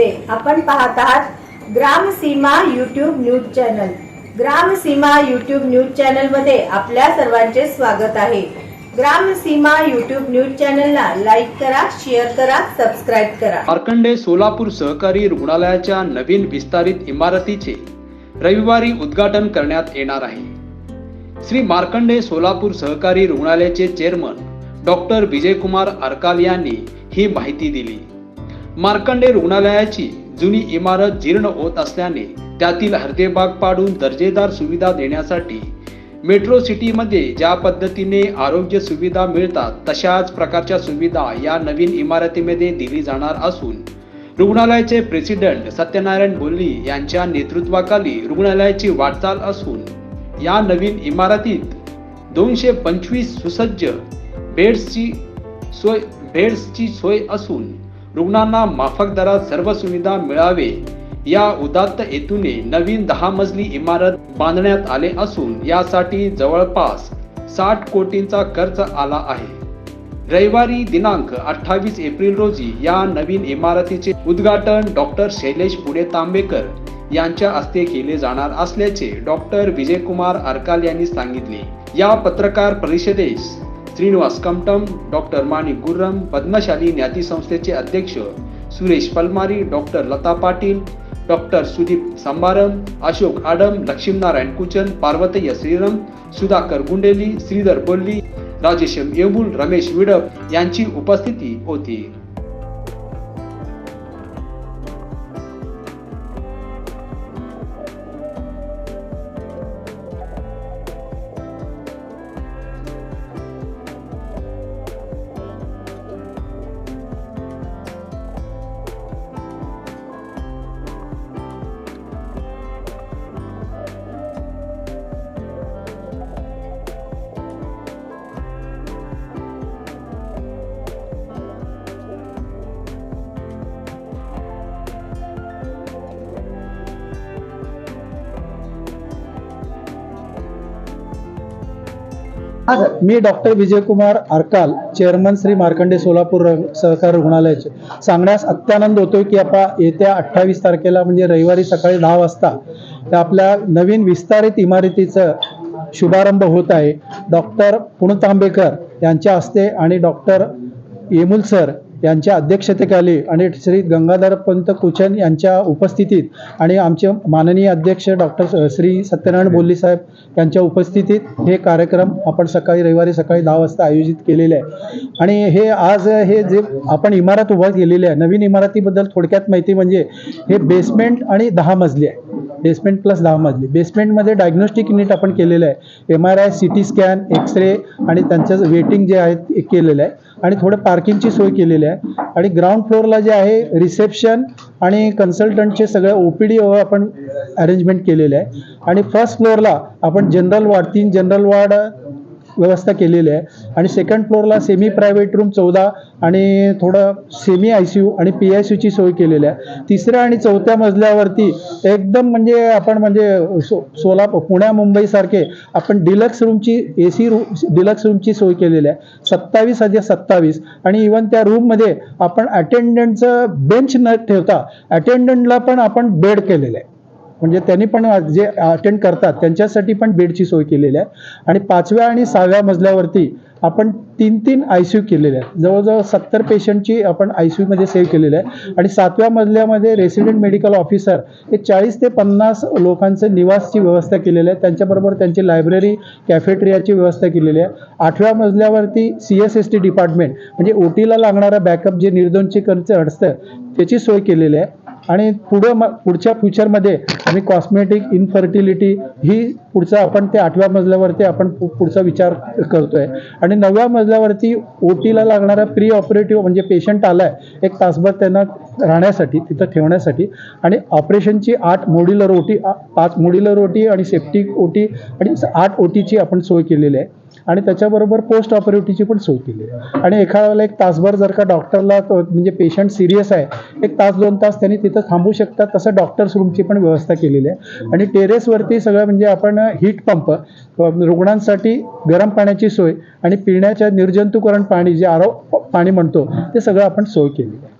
शिंदे आपण पाहत आहात Gramseema YouTube news channel. Gramseema YouTube news चॅनलमध्ये आपल्या सर्वांचे स्वागत आहे. ग्रामसीमा युट्यूब न्यूज चॅनलला लाईक करा शेअर करा सबस्क्राईब करा. मार्कंडे सोलापूर सहकारी रुग्णालयाच्या नवीन विस्तारित इमारतीचे रविवारी उद्घाटन करण्यात येणार आहे. श्री मार्कंडे सोलापूर सहकारी रुग्णालयाचे चेअरमन डॉक्टर विजयकुमार अरकाल यांनी ही माहिती दिली. मार्कंडे रुग्णालयाची जुनी इमारत जीर्ण होत असल्याने त्यातील हर्देबाग पाडून दर्जेदार सुविधा देण्यासाठी मेट्रो सिटीमध्ये ज्या पद्धतीने आरोग्य सुविधा मिळतात तशाच प्रकारच्या सुविधा या नवीन इमारतीमध्ये दिली जाणार असून रुग्णालयाचे प्रेसिडेंट सत्यनारायण बोल्ली यांच्या नेतृत्वाखाली रुग्णालयाची वाटचाल असून या नवीन इमारतीत दोनशे पंचवीस सुसज्ज बेड्सची सोय बेड्सची सोय असून रुग्णांना माफक दरात सर्व सुविधा मिळावे. या उदात्त हेतूने नवीन दहा मजली इमारत बांधण्यात आले असून यासाठी जवळपास साठ कोटींचा खर्च आला आहे. रविवारी दिनांक अठ्ठावीस एप्रिल रोजी या नवीन इमारतीचे उद्घाटन डॉक्टर शैलेश पुढे तांबेकर यांच्या हस्ते केले जाणार असल्याचे डॉक्टर विजयकुमार अरकाल यांनी सांगितले. या पत्रकार परिषदेस श्रीनिवास कमटम डॉक्टर माणिक गुर्रम पद्मशाली ज्ञाती संस्थेचे अध्यक्ष सुरेश पलमारी डॉक्टर लता पाटील डॉक्टर सुदीप संभारम अशोक आडम लक्ष्मीनारायण कुचन पार्वतय्य श्रीरम सुधाकर गुंडेली श्रीधर बोल्ली राजेश येबुल रमेश विडप यांची उपस्थिती होती. मी डॉक्टर विजयकुमार आरकाल चेअरमन श्री मार्कंडे सोलापूर सहकार रुग्णालयाचे. सांगण्यास अत्यानंद होतोय की आपण येत्या अठ्ठावीस तारखेला म्हणजे रविवारी सकाळी दहा वाजता आपल्या नवीन विस्तारित इमारतीचं शुभारंभ होत आहे. डॉक्टर पुणतांबेकर यांच्या हस्ते आणि डॉक्टर येमुल सर यांच्या अध्यक्षतेखाली आणि श्री गंगाधर पंत कुचन यांच्या उपस्थितीत आणि आमचे माननीय अध्यक्ष डॉक्टर श्री सत्यनारायण बोल्ली साहेब यांच्या उपस्थितीत हे कार्यक्रम आपण सकाळी रविवारी सकाळी दहा वाजता आयोजित केलेले आहे. आणि हे आज हे जे आपण इमारत उभा केलेली आहे नवीन इमारतीबद्दल थोडक्यात माहिती म्हणजे हे बेसमेंट आणि दहा मजली आहे. बेसमेंट प्लस दहा मजली. बेसमेंटमध्ये डायग्नोस्टिक युनिट आपण केलेलं आहे. M R I C T scan x ray आणि त्यांचं वेटिंग जे आहे ते केलेलं आहे. आणि थोडं पार्किंगची सोय केलेली आहे. आणि ग्राउंड फ्लोअरला जे आहे रिसेप्शन आणि कन्सल्टंटचे सगळं ओ पी डी आपण अरेंजमेंट केलेले आहे. आणि फर्स्ट फ्लोअरला आपण जनरल वार्ड तीन जनरल वार्ड व्यवस्था केलेली आहे. आणि सेकंड फ्लोअरला सेमी प्रायव्हेट रूम चौदा आणि थोडं सेमी आय सी यू आणि पी आय सी यूची सोय केलेली आहे. तिसऱ्या आणि चौथ्या मजल्यावरती एकदम म्हणजे आपण म्हणजे सो सोलापूर पुण्या मुंबईसारखे आपण डिलक्स रूमची ए सी रू डिलक्स रूमची सोय केलेली आहे. सत्तावीस हजार सत्तावीस. आणि इवन त्या रूममध्ये आपण अटेंडंटचं बेंच न ठेवता अटेंडंटला पण आपण बेड केलेलं आहे. म्हणजे त्यांनी पण जे अटेंड करतात त्यांच्यासाठी पण बेडची सोय केलेली आहे. आणि पाचव्या आणि सहाव्या मजल्यावरती आपण तीन तीन आय सी यू केलेले आहेत. जवळजवळ सत्तर पेशंटची आपण आय सी यूमध्ये सेव्ह केलेलं आहे आणि सातव्या मजल्यामध्ये रेसिडेंट मेडिकल ऑफिसर हे चाळीस ते पन्नास लोकांचं निवासची व्यवस्था केलेली आहे. त्यांच्याबरोबर त्यांची लायब्ररी कॅफेटेरियाची व्यवस्था केलेली आहे. आठव्या मजल्यावरती C S S T department म्हणजे ओ टीला लागणारा बॅकअप जे निर्दोनची खर्च त्याची सोय केलेली आहे. आणि पुढं म पुढच्या फ्युचरमध्ये आम्ही कॉस्मेटिक इनफर्टिलिटी ही पुढचं आपण ते आठव्या मजल्यावरती आपण पु- पुढचा विचार करतो आहे आणि नवव्या मजल्यावरती ओ टीला लागणारा प्री ऑपरेटिव्ह म्हणजे पेशंट आला आहे एक तासभर त्यांना राहण्यासाठी तिथं ठेवण्यासाठी. आणि ऑपरेशनची आठ मोड्युलर ओटी पाच मोड्युलर ओटी आणि सेफ्टी ओटी आणि आठ ओटीची आपण सोय केलेली आहे. आणि त्याच्याबरोबर पोस्ट ऑपरेटिव्हची पण सोय केली आहे. आणि एखाद्या वेळेला एक तासभर जर का डॉक्टरला म्हणजे पेशंट सिरियस आहे एक तास दोन तास त्यांनी तिथं थांबू शकतात तसं डॉक्टर्स रूमची पण व्यवस्था केलेली आहे. आणि टेरेसवरती सगळं म्हणजे आपण हीट पंप रुग्णांसाठी गरम पाण्याची सोय आणि पिण्याच्या निर्जंतुकरण पाणी जे आरो पाणी म्हणतो ते सगळं आपण सोय केली आहे.